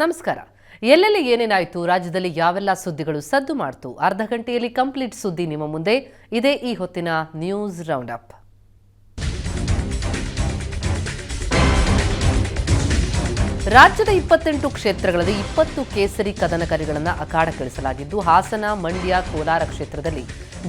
ನಮಸ್ಕಾರ. ಎಲ್ಲೆಲ್ಲಿ ಏನೇನಾಯಿತು, ರಾಜ್ಯದಲ್ಲಿ ಯಾವೆಲ್ಲ ಸುದ್ದಿಗಳು ಸದ್ದು ಮಾಡ್ತು, ಅರ್ಧ ಗಂಟೆಯಲ್ಲಿ ಕಂಪ್ಲೀಟ್ ಸುದ್ದಿ ನಿಮ್ಮ ಮುಂದೆ, ಇದೇ ಈ ಹೊತ್ತಿನ ನ್ಯೂಸ್ ರೌಂಡ್ ಅಪ್ ರಾಜ್ಯದ ಇಪ್ಪತ್ತೆಂಟು ಕ್ಷೇತ್ರಗಳಲ್ಲಿ ಇಪ್ಪತ್ತು ಕೇಸರಿ ಕದನಕರಿಗಳನ್ನು ಅಖಾಡಕ್ಕಿಳಿಸಲಾಗಿದ್ದು, ಹಾಸನ, ಮಂಡ್ಯ, ಕೋಲಾರ ಕ್ಷೇತ್ರದಲ್ಲಿ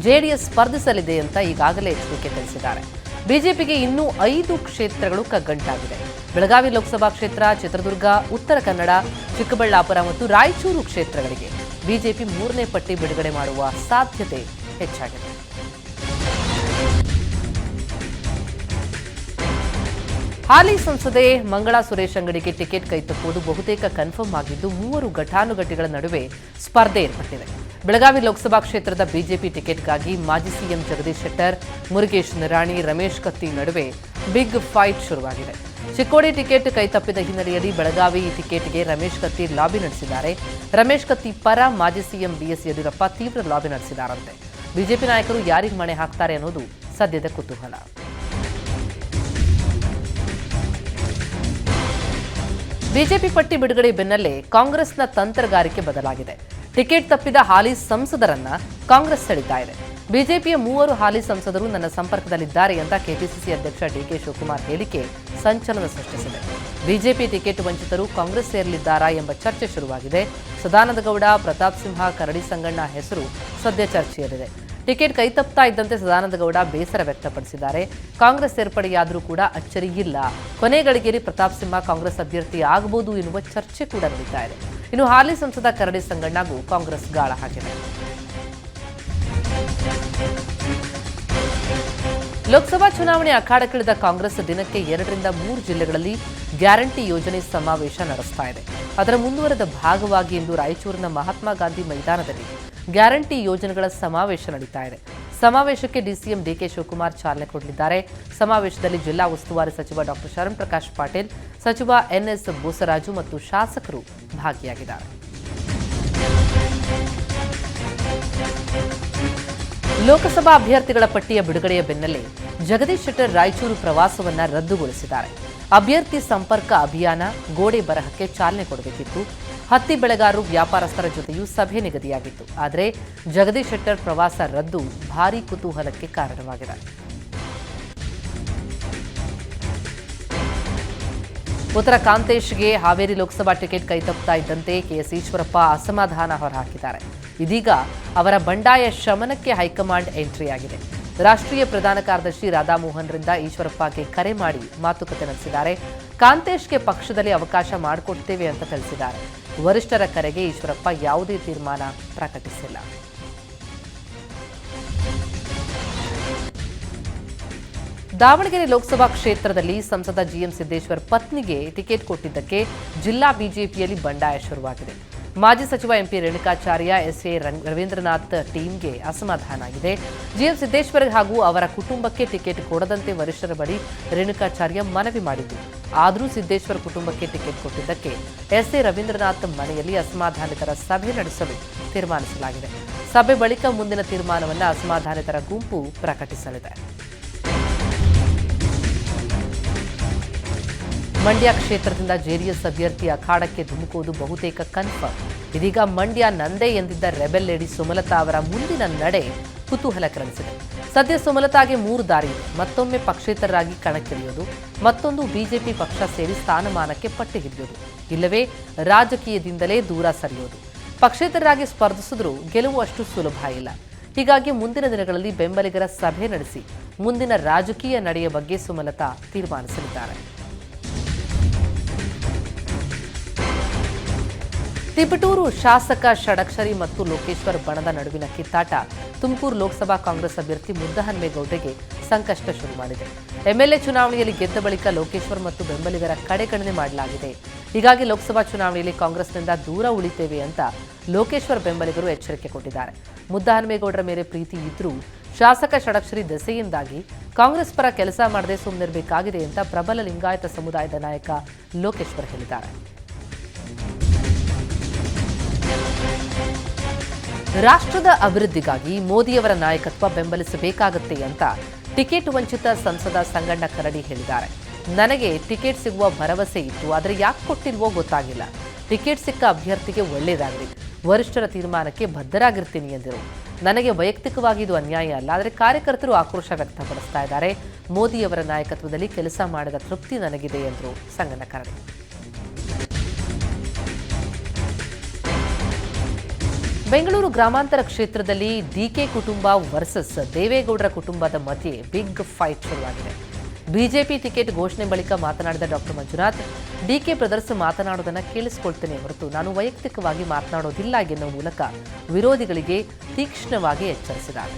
ಜೆಡಿಎಸ್ ಸ್ಪರ್ಧಿಸಲಿದೆ ಅಂತ ಈಗಾಗಲೇ ಎಚ್ಚರಿಕೆ ತಿಳಿಸಿದ್ದಾರೆ. ಬಿಜೆಪಿಗೆ ಇನ್ನೂ ಐದು ಕ್ಷೇತ್ರಗಳು ಕಗ್ಗಂಟಾಗಿದೆ. ಬೆಳಗಾವಿ ಲೋಕಸಭಾ ಕ್ಷೇತ್ರ, ಚಿತ್ರದುರ್ಗ, ಉತ್ತರ ಕನ್ನಡ, ಚಿಕ್ಕಬಳ್ಳಾಪುರ ಮತ್ತು ರಾಯಚೂರು ಕ್ಷೇತ್ರಗಳಿಗೆ ಬಿಜೆಪಿ ಮೂರನೇ ಪಟ್ಟಿ ಬಿಡುಗಡೆ ಮಾಡುವ ಸಾಧ್ಯತೆ ಹೆಚ್ಚಾಗಿದೆ. ಹಾಲಿ ಸಂಸದೆ ಮಂಗಳಾ ಸುರೇಶ್ ಅಂಗಡಿಗೆ ಟಿಕೆಟ್ ಕೈತಪ್ಪುವುದು ಬಹುತೇಕ ಕನ್ಫರ್ಮ್ ಆಗಿದ್ದು, ಮೂವರು ಘಟಾನುಘಟಿಗಳ ನಡುವೆ ಸ್ಪರ್ಧೆ ಏರ್ಪಟ್ಟಿದೆ. ಬೆಳಗಾವಿ ಲೋಕಸಭಾ ಕ್ಷೇತ್ರದ ಬಿಜೆಪಿ ಟಿಕೆಟ್ಗಾಗಿ ಮಾಜಿ ಸಿಎಂ ಜಗದೀಶ್ ಶೆಟ್ಟರ್, ಮುರುಗೇಶ್ ನಿರಾಣಿ, ರಮೇಶ್ ಕತ್ತಿ ನಡುವೆ ಬಿಗ್ ಫೈಟ್ ಶುರುವಾಗಿದೆ. ಚಿಕ್ಕೋಡಿ ಟಿಕೆಟ್ ಕೈತಪ್ಪಿದ ಹಿನ್ನೆಲೆಯಲ್ಲಿ ಬೆಳಗಾವಿ ಟಿಕೆಟ್ಗೆ ರಮೇಶ್ ಕತ್ತಿ ಲಾಬಿ ನಡೆಸಿದ್ದಾರೆ. ರಮೇಶ್ ಕತ್ತಿ ಪರ ಮಾಜಿ ಸಿಎಂ ಬಿಎಸ್ ಯಡಿಯೂರಪ್ಪ ತೀವ್ರ ಲಾಬಿ ನಡೆಸಿದ್ದಾರಂತೆ ಬಿಜೆಪಿ ನಾಯಕರು ಯಾರಿಗೆ ಮಣೆ ಹಾಕ್ತಾರೆ ಅನ್ನೋದು ಸದ್ಯದ ಕುತೂಹಲ. ಬಿಜೆಪಿ ಪಟ್ಟಿ ಬಿಡುಗಡೆ ಬೆನ್ನಲ್ಲೇ ಕಾಂಗ್ರೆಸ್ನ ತಂತ್ರಗಾರಿಕೆ ಬದಲಾಗಿದೆ. ಟಿಕೆಟ್ ತಪ್ಪಿದ ಹಾಲಿ ಸಂಸದರನ್ನ ಕಾಂಗ್ರೆಸ್ ಸೆಳಿತಾ ಇದೆ. ಬಿಜೆಪಿಯ ಮೂವರು ಹಾಲಿ ಸಂಸದರು ನನ್ನ ಸಂಪರ್ಕದಲ್ಲಿದ್ದಾರೆ ಅಂತ ಕೆಪಿಸಿಸಿ ಅಧ್ಯಕ್ಷ ಡಿಕೆ ಶಿವಕುಮಾರ್ ಹೇಳಿಕೆ ಸಂಚಲನ ಸೃಷ್ಟಿಸಿದೆ. ಬಿಜೆಪಿ ಟಿಕೆಟ್ ವಂಚಿತರು ಕಾಂಗ್ರೆಸ್ ಸೇರಲಿದ್ದಾರಾ ಎಂಬ ಚರ್ಚೆ ಶುರುವಾಗಿದೆ. ಸದಾನಂದ ಗೌಡ ಪ್ರತಾಪ್ ಸಿಂಹ, ಕರಡಿ ಸಂಗಣ್ಣ ಹೆಸರು ಸದ್ಯ ಚರ್ಚೆಯಲ್ಲಿದೆ. ಟಿಕೆಟ್ ಕೈತಪ್ತಾ ಇದ್ದಂತೆ ಸದಾನಂದ ಗೌಡ ಬೇಸರ ವ್ಯಕ್ತಪಡಿಸಿದ್ದಾರೆ. ಕಾಂಗ್ರೆಸ್ ಸೇರ್ಪಡೆಯಾದರೂ ಕೂಡ ಅಚ್ಚರಿ ಇಲ್ಲ. ಕೊನೆ ಗಳಿಗೆಯಲ್ಲಿ ಪ್ರತಾಪ್ ಸಿಂಹ ಕಾಂಗ್ರೆಸ್ ಅಭ್ಯರ್ಥಿ ಆಗಬಹುದು ಎನ್ನುವ ಚರ್ಚೆ ಕೂಡ ನಡೀತಾ ಇದೆ. ಇನ್ನು ಹಾಲಿ ಸಂಸದ ಕರಡಿ ಸಂಗಣ್ಣಗೂ ಕಾಂಗ್ರೆಸ್ ಗಾಳ ಹಾಕಿದೆ. ಲೋಕಸಭಾ ಚುನಾವಣೆ ಅಖಾಡಕ್ಕಿಳಿದ ಕಾಂಗ್ರೆಸ್ ದಿನಕ್ಕೆ ಎರಡರಿಂದ ಮೂರು ಜಿಲ್ಲೆಗಳಲ್ಲಿ ಗ್ಯಾರಂಟಿ ಯೋಜನೆ ಸಮಾವೇಶ ನಡೆಸ್ತಾ ಇದೆ. ಅದರ ಮುಂದುವರೆದ ಭಾಗವಾಗಿ ಇಂದು ರಾಯಚೂರಿನ ಮಹಾತ್ಮ ಗಾಂಧಿ ಮೈದಾನದಲ್ಲಿ ಗ್ಯಾರಂಟಿ ಯೋಜನೆಗಳ ಸಮಾವೇಶ ನಡೀತಾ ಇದೆ. ಸಮಾವೇಶಕ್ಕೆ ಡಿಸಿಎಂ ಡಿಕೆ ಶಿವಕುಮಾರ್ ಚಾಲನೆ ಕೊಡಲಿದ್ದಾರೆ. ಸಮಾವೇಶದಲ್ಲಿ ಜಿಲ್ಲಾ ಉಸ್ತುವಾರಿ ಸಚಿವ ಡಾಕ್ಟರ್ ಶರಣ್ ಪ್ರಕಾಶ್ ಪಾಟೀಲ್, ಸಚಿವ ಎನ್ಎಸ್ ಬೋಸರಾಜು ಮತ್ತು ಶಾಸಕರು ಭಾಗಿಯಾಗಿದ್ದಾರೆ. ಲೋಕಸಭಾ ಅಭ್ಯರ್ಥಿಗಳ ಪಟ್ಟಿಯ ಬಿಡುಗಡೆಯ ಬೆನ್ನಲ್ಲೇ ಜಗದೀಶ್ ಶೆಟ್ಟರ್ ರಾಯಚೂರು ಪ್ರವಾಸವನ್ನ ರದ್ದುಗೊಳಿಸಿದ್ದಾರೆ. ಅಭ್ಯರ್ಥಿ ಸಂಪರ್ಕ ಅಭಿಯಾನ ಗೋಡೆ ಬರಹಕ್ಕೆ ಚಾಲನೆ ಕೊಡಬೇಕಿತ್ತು. ಹತ್ತಿ ಬೆಳೆಗಾರರು ವ್ಯಾಪಾರಸ್ಥರ ಜೊತೆಯೂ ಸಭೆ ನಿಗದಿಯಾಗಿತ್ತು. ಆದರೆ ಜಗದೀಶ್ ಶೆಟ್ಟರ್ ಪ್ರವಾಸ ರದ್ದು ಭಾರೀ ಕುತೂಹಲಕ್ಕೆ ಕಾರಣವಾಗಿದೆ. ಉತ್ತರ ಕಾಂತೇಶ್ಗೆ ಹಾವೇರಿ ಲೋಕಸಭಾ ಟಿಕೆಟ್ ಕೈತಪ್ಪುತ್ತಾ ಇದ್ದಂತೆ ಕೆಎಸ್ ಈಶ್ವರಪ್ಪ ಅಸಮಾಧಾನ ಹೊರಹಾಕಿದ್ದಾರೆ. ಇದೀಗ ಅವರ ಬಂಡಾಯ ಶಮನಕ್ಕೆ ಹೈಕಮಾಂಡ್ ಎಂಟ್ರಿಯಾಗಿದೆ ರಾಷ್ಟ್ರೀಯ ಪ್ರಧಾನ ಕಾರ್ಯದರ್ಶಿ ರಾಧಾಮೋಹನ್ರಿಂದ ಈಶ್ವರಪ್ಪಗೆ ಕರೆ ಮಾಡಿ ಮಾತುಕತೆ ನಡೆಸಿದ್ದಾರೆ. ಕಾಂತೇಶ್ಗೆ ಪಕ್ಷದಲ್ಲಿ ಅವಕಾಶ ಮಾಡಿಕೊಡ್ತೇವೆ ಅಂತ ತಿಳಿಸಿದ್ದಾರೆ. ವರಿಷ್ಠರ ಕರೆಗೆ ಈಶ್ವರಪ್ಪ ಯಾವುದೇ ತೀರ್ಮಾನ ಪ್ರಕಟಿಸಿಲ್ಲ. ದಾವಣಗೆರೆ ಲೋಕಸಭಾ ಕ್ಷೇತ್ರದಲ್ಲಿ ಸಂಸದ ಜಿಎಂ ಸಿದ್ದೇಶ್ವರ್ ಪತ್ನಿಗೆ ಟಿಕೆಟ್ ಕೊಟ್ಟಿದ್ದಕ್ಕೆ ಜಿಲ್ಲಾ ಬಿಜೆಪಿಯಲ್ಲಿ ಬಂಡಾಯ ಶುರುವಾಗಿದೆ. ಮಾಜಿ ಸಚಿವ ಎಂಪಿ ರೇಣುಕಾಚಾರ್ಯ, ಎಸ್ಎ ರವೀಂದ್ರನಾಥ್ ಟೀಮ್ಗೆ ಅಸಮಾಧಾನ ಆಗಿದೆ. ಜಿಎಂ ಸಿದ್ದೇಶ್ವರ್ ಹಾಗೂ ಅವರ ಕುಟುಂಬಕ್ಕೆ ಟಿಕೆಟ್ ಕೊಡದಂತೆ ವರಿಷ್ಠರ ಬಳಿ ರೇಣುಕಾಚಾರ್ಯ ಮನವಿ ಮಾಡಿದ್ದು. ಆದರೂ ಸಿದ್ದೇಶ್ವರ್ ಕುಟುಂಬಕ್ಕೆ ಟಿಕೆಟ್ ಕೊಟ್ಟಿದ್ದಕ್ಕೆ ಎಸ್ಎ ರವೀಂದ್ರನಾಥ್ ಮನೆಯಲ್ಲಿ ಅಸಮಾಧಾನಿತರ ಸಭೆ ನಡೆಸಲು ತೀರ್ಮಾನಿಸಲಾಗಿದೆ. ಸಭೆ ಬಳಿಕ ಮುಂದಿನ ತೀರ್ಮಾನವನ್ನು ಅಸಮಾಧಾನಿತರ ಗುಂಪು ಪ್ರಕಟಿಸಲಿದೆ. ಮಂಡ್ಯ ಕ್ಷೇತ್ರದಿಂದ ಜೆಡಿಎಸ್ ಅಭ್ಯರ್ಥಿ ಅಖಾಡಕ್ಕೆ ಧುಮುಕುವುದು ಬಹುತೇಕ ಕನ್ಫರ್ಮ್ ಇದೀಗ ಮಂಡ್ಯ ನಂದೇ ಎಂದಿದ್ದ ರೆಬೆಲ್ ಲೇಡಿ ಸುಮಲತಾ ಅವರ ಮುಂದಿನ ನಡೆ ಕುತೂಹಲ ಕೆರಳಿಸಿದೆ ಸದ್ಯ ಸುಮಲತಾಗೆ ಮೂರು ದಾರಿ ಮತ್ತೊಮ್ಮೆ ಪಕ್ಷೇತರರಾಗಿ ಕಣಕ್ಕಿಳಿಯೋದು, ಮತ್ತೊಂದು ಬಿಜೆಪಿ ಪಕ್ಷ ಸೇರಿ ಸ್ಥಾನಮಾನಕ್ಕೆ ಪಟ್ಟಿ ಹಿಡಿಯೋದು, ಇಲ್ಲವೇ ರಾಜಕೀಯದಿಂದಲೇ ದೂರ ಸರಿಯೋದು. ಪಕ್ಷೇತರರಾಗಿ ಸ್ಪರ್ಧಿಸಿದ್ರೂ ಗೆಲುವು ಅಷ್ಟು ಸುಲಭ ಇಲ್ಲ. ಹೀಗಾಗಿ ಮುಂದಿನ ದಿನಗಳಲ್ಲಿ ಬೆಂಬಲಿಗರ ಸಭೆ ನಡೆಸಿ, ಮುಂದಿನ ರಾಜಕೀಯ ನಡೆಯ ಬಗ್ಗೆ ಸುಮಲತಾ ತೀರ್ಮಾನಿಸಲಿದ್ದಾರೆ. ತಿಪಟೂರು ಶಾಸಕ ಷಡಕ್ಷರಿ ಮತ್ತು ಲೋಕೇಶ್ವರ್ ಬಣದ ನಡುವಿನ ಕಿತ್ತಾಟ. ತುಮಕೂರು ಲೋಕಸಭಾ ಕಾಂಗ್ರೆಸ್ ಅಭ್ಯರ್ಥಿ ಮುದ್ದಹನ್ಮೇಗೌಡರಿಗೆ ಸಂಕಷ್ಟ ಶುರು ಮಾಡಿದೆ. ಎಂಎಲ್ಎ ಚುನಾವಣೆಯಲ್ಲಿ ಗೆದ್ದ ಬಳಿಕ ಲೋಕೇಶ್ವರ್ ಮತ್ತು ಬೆಂಬಲಿಗರ ಕಡೆಗಣನೆ ಮಾಡಲಾಗಿದೆ. ಹೀಗಾಗಿ ಲೋಕಸಭಾ ಚುನಾವಣೆಯಲ್ಲಿ ಕಾಂಗ್ರೆಸ್ನಿಂದ ದೂರ ಉಳಿತೇವೆ ಅಂತ ಲೋಕೇಶ್ವರ್ ಬೆಂಬಲಿಗರು ಎಚ್ಚರಿಕೆ ಕೊಟ್ಟಿದ್ದಾರೆ. ಮುದ್ದಹನ್ಮೇಗೌಡರ ಮೇಲೆ ಪ್ರೀತಿ ಇದ್ದರೂ ಶಾಸಕ ಷಡಕ್ಷರಿ ದೆಸೆಯಿಂದಾಗಿ ಕಾಂಗ್ರೆಸ್ ಪರ ಕೆಲಸ ಮಾಡದೆ ಸುಮ್ಮನಿರಬೇಕಾಗಿದೆ ಅಂತ ಪ್ರಬಲ ಲಿಂಗಾಯತ ಸಮುದಾಯದ ನಾಯಕ ಲೋಕೇಶ್ವರ್ ಹೇಳಿದ್ದಾರೆ. ರಾಷ್ಟ್ರದ ಅಭಿವೃದ್ಧಿಗಾಗಿ ಮೋದಿಯವರ ನಾಯಕತ್ವ ಬೆಂಬಲಿಸಬೇಕಾಗುತ್ತೆ ಅಂತ ಟಿಕೆಟ್ ವಂಚಿತ ಸಂಸದ ಸಂಗಣ್ಣ ಕರಡಿ ಹೇಳಿದ್ದಾರೆ. ನನಗೆ ಟಿಕೆಟ್ ಸಿಗುವ ಭರವಸೆ ಇತ್ತು, ಆದರೆ ಯಾಕೆ ಕೊಟ್ಟಿಲ್ವೋ ಗೊತ್ತಾಗಿಲ್ಲ. ಟಿಕೆಟ್ ಸಿಕ್ಕ ಅಭ್ಯರ್ಥಿಗೆ ಒಳ್ಳೆಯದಾಗಲಿ ವರಿಷ್ಠರ ತೀರ್ಮಾನಕ್ಕೆ ಬದ್ಧರಾಗಿರ್ತೀನಿ ಎಂದರು. ನನಗೆ ವೈಯಕ್ತಿಕವಾಗಿ ಇದು ಅನ್ಯಾಯ ಅಲ್ಲ, ಆದರೆ ಕಾರ್ಯಕರ್ತರು ಆಕ್ರೋಶ ವ್ಯಕ್ತಪಡಿಸ್ತಾ ಇದ್ದಾರೆ. ಮೋದಿಯವರ ನಾಯಕತ್ವದಲ್ಲಿ ಕೆಲಸ ಮಾಡಿದ ತೃಪ್ತಿ ನನಗಿದೆ ಎಂದರು ಸಂಗನಕರಡಿ ಬೆಂಗಳೂರು ಗ್ರಾಮಾಂತರ ಕ್ಷೇತ್ರದಲ್ಲಿ ಡಿಕೆ ಕುಟುಂಬ ವರ್ಸಸ್ ದೇವೇಗೌಡರ ಕುಟುಂಬದ ಮಧ್ಯೆ ಬಿಗ್ ಫೈಟ್ ಶುರುವಾಗಿದೆ. ಬಿಜೆಪಿ ಟಿಕೆಟ್ ಘೋಷಣೆ ಬಳಿಕ ಮಾತನಾಡಿದ ಡಾಕ್ಟರ್ ಮಂಜುನಾಥ್ ಡಿಕೆ ಬ್ರದರ್ಸ್ ಮಾತನಾಡೋದನ್ನು ಕೇಳಿಸಿಕೊಳ್ತೇನೆ ಹೊರತು ನಾನು ವೈಯಕ್ತಿಕವಾಗಿ ಮಾತನಾಡೋದಿಲ್ಲ ಎನ್ನುವ ಮೂಲಕ ವಿರೋಧಿಗಳಿಗೆ ತೀಕ್ಷ್ಣವಾಗಿ ಎಚ್ಚರಿಸಿದ್ದಾರೆ.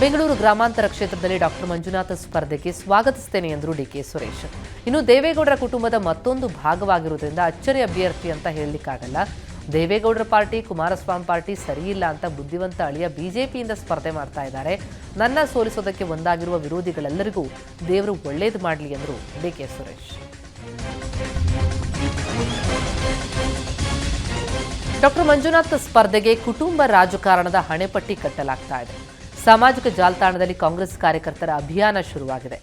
ಬೆಂಗಳೂರು ಗ್ರಾಮಾಂತರ ಕ್ಷೇತ್ರದಲ್ಲಿ ಡಾಕ್ಟರ್ ಮಂಜುನಾಥ ಸ್ಪರ್ಧೆಗೆ ಸ್ವಾಗತಿಸುತ್ತೇನೆ ಎಂದರು ಡಿಕೆ ಸುರೇಶ್. ಇನ್ನು ದೇವೇಗೌಡರ ಕುಟುಂಬದ ಮತ್ತೊಂದು ಭಾಗವಾಗಿರುವುದರಿಂದ ಅಚ್ಚರಿ ಅಭ್ಯರ್ಥಿ ಅಂತ ಹೇಳಲಿಕ್ಕಾಗಲ್ಲ. ದೇವೇಗೌಡರ ಪಾರ್ಟಿ, ಕುಮಾರಸ್ವಾಮಿ ಪಾರ್ಟಿ ಸರಿಯಿಲ್ಲ ಅಂತ ಬುದ್ಧಿವಂತ ಅಳಿಯ ಬಿಜೆಪಿಯಿಂದ ಸ್ಪರ್ಧೆ ಮಾಡ್ತಾ ಇದ್ದಾರೆ. ನನ್ನ ಸೋಲಿಸೋದಕ್ಕೆ ಒಂದಾಗಿರುವ ವಿರೋಧಿಗಳೆಲ್ಲರಿಗೂ ದೇವರು ಒಳ್ಳೇದು ಮಾಡಲಿ ಎಂದರು ಡಿಕೆ ಸುರೇಶ್. ಡಾಕ್ಟರ್ ಮಂಜುನಾಥ್ ಸ್ಪರ್ಧೆಗೆ ಕುಟುಂಬ ರಾಜಕಾರಣದ ಹಣೆಪಟ್ಟಿ ಕಟ್ಟಲಾಗ್ತಾ ಇದೆ. ಸಾಮಾಜಿಕ ಜಾಲತಾಣದಲ್ಲಿ ಕಾಂಗ್ರೆಸ್ ಕಾರ್ಯಕರ್ತರ ಅಭಿಯಾನ ಶುರುವಾಗಿದೆ.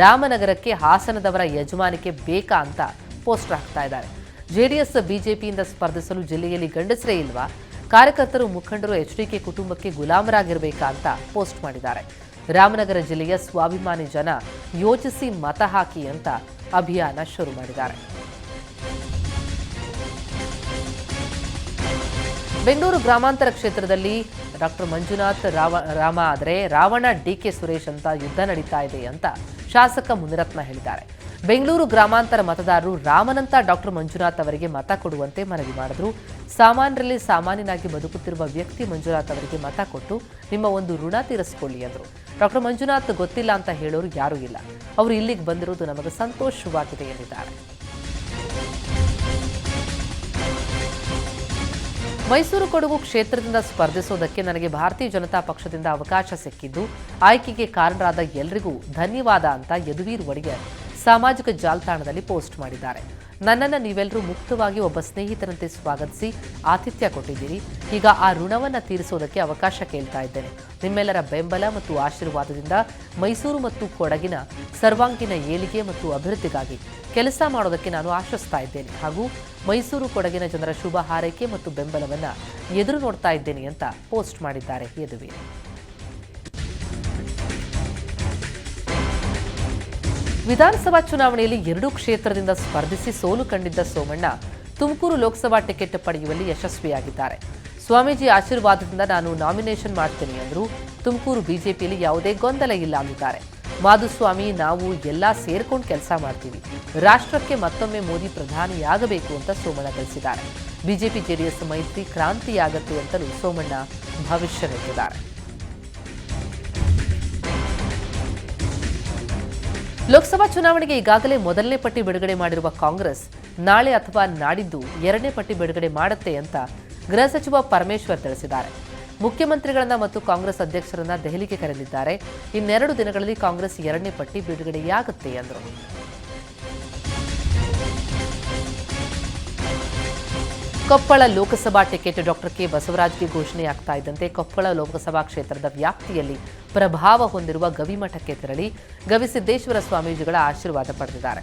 ರಾಮನಗರಕ್ಕೆ ಹಾಸನದವರ ಯಜಮಾನಿಕೆ ಬೇಕಾ ಅಂತ ಪೋಸ್ಟರ್ ಹಾಕ್ತಾ ಇದ್ದಾರೆ. ಜೆಡಿಎಸ್ ಬಿಜೆಪಿಯಿಂದ ಸ್ಪರ್ಧಿಸಲು ಜಿಲ್ಲೆಯಲ್ಲಿ ಗಂಡಸರೇ ಇಲ್ವಾ? ಕಾರ್ಯಕರ್ತರು ಮುಖಂಡರು ಎಚ್ಡಿಕೆ ಕುಟುಂಬಕ್ಕೆ ಗುಲಾಮರಾಗಿರಬೇಕಾ ಅಂತ ಪೋಸ್ಟ್ ಮಾಡಿದ್ದಾರೆ. ರಾಮನಗರ ಜಿಲ್ಲೆಯ ಸ್ವಾಭಿಮಾನಿ ಜನ ಯೋಚಿಸಿ ಮತ ಹಾಕಿ ಅಂತ ಅಭಿಯಾನ ಶುರು ಮಾಡಿದ್ದಾರೆ. ಬೆಂಗಳೂರು ಗ್ರಾಮಾಂತರ ಕ್ಷೇತ್ರದಲ್ಲಿ ಡಾಕ್ಟರ್ ಮಂಜುನಾಥ್ ರಾವ ರಾಮ ಆದರೆ ರಾವಣ ಡಿ ಕೆ ಸುರೇಶ್ ಅಂತ ಯುದ್ಧ ನಡೀತಾ ಇದೆ ಅಂತ ಶಾಸಕ ಮುನಿರತ್ನ ಹೇಳಿದ್ದಾರೆ. ಬೆಂಗಳೂರು ಗ್ರಾಮಾಂತರ ಮತದಾರರು ರಾಮನಂತ ಡಾಕ್ಟರ್ ಮಂಜುನಾಥ್ ಅವರಿಗೆ ಮತ ಕೊಡುವಂತೆ ಮನವಿ ಮಾಡಿದ್ರು. ಸಾಮಾನ್ಯರಲ್ಲಿ ಸಾಮಾನ್ಯನಾಗಿ ಬದುಕುತ್ತಿರುವ ವ್ಯಕ್ತಿ ಮಂಜುನಾಥ್ ಅವರಿಗೆ ಮತ ಕೊಟ್ಟು ನಿಮ್ಮ ಒಂದು ಋಣ ತೀರಿಸಿಕೊಳ್ಳಿ ಎಂದರು ಡಾಕ್ಟರ್ ಮಂಜುನಾಥ್ ಗೊತ್ತಿಲ್ಲ ಅಂತ ಹೇಳೋರು ಯಾರೂ ಇಲ್ಲ. ಅವರು ಇಲ್ಲಿಗೆ ಬಂದಿರೋದು ನಮಗೆ ಸಂತೋಷವಾಗಿದೆ ಎಂದಿದ್ದಾರೆ. ಮೈಸೂರು ಕೊಡಗು ಕ್ಷೇತ್ರದಿಂದ ಸ್ಪರ್ಧಿಸೋದಕ್ಕೆ ನನಗೆ ಭಾರತೀಯ ಜನತಾ ಪಕ್ಷದಿಂದ ಅವಕಾಶ ಸಿಕ್ಕಿದ್ದು, ಆಯ್ಕೆಗೆ ಕಾರಣರಾದ ಎಲ್ಲರಿಗೂ ಧನ್ಯವಾದ ಅಂತ ಯದುವೀರ್ ಒಡೆಯರ್ ಸಾಮಾಜಿಕ ಜಾಲತಾಣದಲ್ಲಿ ಪೋಸ್ಟ್ ಮಾಡಿದ್ದಾರೆ. ನನ್ನನ್ನು ನೀವೆಲ್ಲರೂ ಮುಕ್ತವಾಗಿ ಒಬ್ಬ ಸ್ನೇಹಿತರಂತೆ ಸ್ವಾಗತಿಸಿ ಆತಿಥ್ಯ ಕೊಟ್ಟಿದ್ದೀರಿ. ಈಗ ಆ ಋಣವನ್ನು ತೀರಿಸೋದಕ್ಕೆ ಅವಕಾಶ ಕೇಳ್ತಾ ಇದ್ದೇನೆ. ನಿಮ್ಮೆಲ್ಲರ ಬೆಂಬಲ ಮತ್ತು ಆಶೀರ್ವಾದದಿಂದ ಮೈಸೂರು ಮತ್ತು ಕೊಡಗಿನ ಸರ್ವಾಂಗೀಣ ಏಳಿಗೆ ಮತ್ತು ಅಭಿವೃದ್ಧಿಗಾಗಿ ಕೆಲಸ ಮಾಡೋದಕ್ಕೆ ನಾನು ಆಶಿಸ್ತಾ ಇದ್ದೇನೆ. ಹಾಗೂ ಮೈಸೂರು, ಕೊಡಗಿನ ಜನರ ಶುಭ ಹಾರೈಕೆ ಮತ್ತು ಬೆಂಬಲವನ್ನು ಎದುರು ನೋಡ್ತಾ ಇದ್ದೇನೆ ಅಂತ ಪೋಸ್ಟ್ ಮಾಡಿದ್ದಾರೆ. ಯದುವೀರ್ ವಿಧಾನಸಭಾ ಚುನಾವಣೆಯಲ್ಲಿ ಎರಡೂ ಕ್ಷೇತ್ರದಿಂದ ಸ್ಪರ್ಧಿಸಿ ಸೋಲು ಕಂಡಿದ್ದ ಸೋಮಣ್ಣ ತುಮಕೂರು ಲೋಕಸಭಾ ಟಿಕೆಟ್ ಪಡೆಯುವಲ್ಲಿ ಯಶಸ್ವಿಯಾಗಿದ್ದಾರೆ. ಸ್ವಾಮೀಜಿ ಆಶೀರ್ವಾದದಿಂದ ನಾನು ನಾಮಿನೇಷನ್ ಮಾಡ್ತೇನೆ ಎಂದರು ತುಮಕೂರು ಬಿಜೆಪಿಯಲ್ಲಿ ಯಾವುದೇ ಗೊಂದಲ ಇಲ್ಲ ಅಂದಿದ್ದಾರೆ. ಮಾಧುಸ್ವಾಮಿ, ನಾವು ಎಲ್ಲ ಸೇರ್ಕೊಂಡು ಕೆಲಸ ಮಾಡ್ತೀವಿ. ರಾಷ್ಟ್ರಕ್ಕೆ ಮತ್ತೊಮ್ಮೆ ಮೋದಿ ಪ್ರಧಾನಿಯಾಗಬೇಕು ಅಂತ ಸೋಮಣ್ಣ ತಿಳಿಸಿದ್ದಾರೆ. ಬಿಜೆಪಿ ಜೆಡಿಎಸ್ ಮೈತ್ರಿ ಕ್ರಾಂತಿಯಾಗತ್ತೆ ಅಂತಲೂ ಸೋಮಣ್ಣ ಭವಿಷ್ಯ ಲೋಕಸಭಾ ಚುನಾವಣೆಗೆ ಈಗಾಗಲೇ ಮೊದಲನೇ ಪಟ್ಟಿ ಬಿಡುಗಡೆ ಮಾಡಿರುವ ಕಾಂಗ್ರೆಸ್ ನಾಳೆ ಅಥವಾ ನಾಡಿದ್ದು ಎರಡನೇ ಪಟ್ಟಿ ಬಿಡುಗಡೆ ಮಾಡುತ್ತೆ ಅಂತ ಗೃಹ ಸಚಿವ ಪರಮೇಶ್ವರ್ ತಿಳಿಸಿದ್ದಾರೆ. ಮುಖ್ಯಮಂತ್ರಿಗಳನ್ನ ಮತ್ತು ಕಾಂಗ್ರೆಸ್ ಅಧ್ಯಕ್ಷರನ್ನ ದೆಹಲಿಗೆ ಕರೆದಿದ್ದಾರೆ. ಇನ್ನೆರಡು ದಿನಗಳಲ್ಲಿ ಕಾಂಗ್ರೆಸ್ ಎರಡನೇ ಪಟ್ಟಿ ಬಿಡುಗಡೆಯಾಗುತ್ತೆ ಎಂದರು Koppal Lok Sabha ticket doctor K ಬಸವರಾಜ್ಗೆ ಘೋಷಣೆಯಾಗ್ತಾ ಇದ್ದಂತೆ ಕೊಪ್ಪಳ ಲೋಕಸಭಾ ಕ್ಷೇತ್ರದ ವ್ಯಾಪ್ತಿಯಲ್ಲಿ ಪ್ರಭಾವ ಹೊಂದಿರುವ ಗವಿಮಠಕ್ಕೆ ತೆರಳಿ ಗವಿಸಿದ್ದೇಶ್ವರ ಸ್ವಾಮೀಜಿಗಳ ಆಶೀರ್ವಾದ ಪಡೆದಿದ್ದಾರೆ.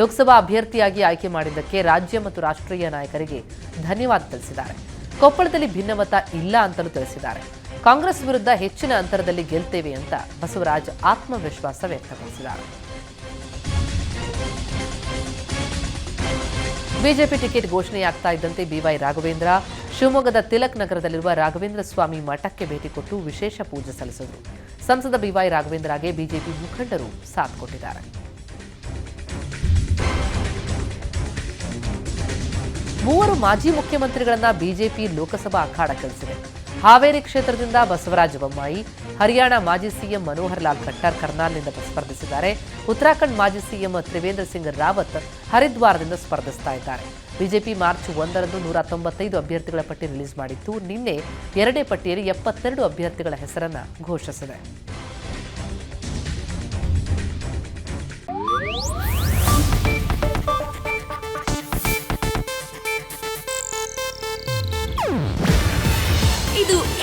ಲೋಕಸಭಾ ಅಭ್ಯರ್ಥಿಯಾಗಿ ಆಯ್ಕೆ ಮಾಡಿದ್ದಕ್ಕೆ ರಾಜ್ಯ ಮತ್ತು ರಾಷ್ಟ್ರೀಯ ನಾಯಕರಿಗೆ ಧನ್ಯವಾದ ತಿಳಿಸಿದ್ದಾರೆ. ಕೊಪ್ಪಳದಲ್ಲಿ ಭಿನ್ನಮತ ಇಲ್ಲ ಅಂತಲೂ ತಿಳಿಸಿದ್ದಾರೆ. ಕಾಂಗ್ರೆಸ್ ವಿರುದ್ಧ ಹೆಚ್ಚಿನ ಅಂತರದಲ್ಲಿ ಗೆಲ್ತೇವೆ ಅಂತ ಬಸವರಾಜ್ ಆತ್ಮವಿಶ್ವಾಸ ವ್ಯಕ್ತಪಡಿಸಿದ್ದಾರೆ. ಬಿಜೆಪಿ ಟಿಕೆಟ್ ಘೋಷಣೆಯಾಗ್ತಾ ಇದ್ದಂತೆ ಬಿವೈ ರಾಘವೇಂದ್ರ, ಶಿವಮೊಗ್ಗದ ತಿಲಕ್ ನಗರದಲ್ಲಿರುವ ರಾಘವೇಂದ್ರ ಸ್ವಾಮಿ ಮಠಕ್ಕೆ ಭೇಟಿ ಕೊಟ್ಟು ವಿಶೇಷ ಪೂಜೆ ಸಲ್ಲಿಸಿದರು. ಸಂಸದ ಬಿವೈ ರಾಘವೇಂದ್ರಗೆ ಬಿಜೆಪಿ ಮುಖಂಡರು ಸಾಥ್ ಕೊಟ್ಟಿದ್ದಾರೆ. ಮೂವರು ಮಾಜಿ ಮುಖ್ಯಮಂತ್ರಿಗಳನ್ನ ಬಿಜೆಪಿ ಲೋಕಸಭಾ ಅಖಾಡ ಕಳಿಸಿದೆ ಹಾವೇರಿ ಕ್ಷೇತ್ರದಿಂದ ಬಸವರಾಜ ಬೊಮ್ಮಾಯಿ, ಹರಿಯಾಣ ಮಾಜಿ ಸಿಎಂ ಮನೋಹರ್ ಲಾಲ್ ಖಟ್ಟರ್ ಕರ್ನಾಲ್ನಿಂದ ಸ್ಪರ್ಧಿಸಿದ್ದಾರೆ. ಉತ್ತರಾಖಂಡ್ ಮಾಜಿ ಸಿಎಂ ತ್ರಿವೇಂದ್ರ ಸಿಂಗ್ ರಾವತ್ ಹರಿದ್ವಾರದಿಂದ ಸ್ಪರ್ಧಿಸ್ತಾ ಇದ್ದಾರೆ. ಬಿಜೆಪಿ ಮಾರ್ಚ್ ಒಂದರಂದು ನೂರ ತೊಂಬತ್ತೈದು ಅಭ್ಯರ್ಥಿಗಳ ಪಟ್ಟಿ ರಿಲೀಸ್ ಮಾಡಿತ್ತು. ನಿನ್ನೆ ಎರಡನೇ ಪಟ್ಟಿಯಲ್ಲಿ ಎಪ್ಪತ್ತೆರಡು ಅಭ್ಯರ್ಥಿಗಳ ಹೆಸರನ್ನು ಘೋಷಿಸಿದೆ.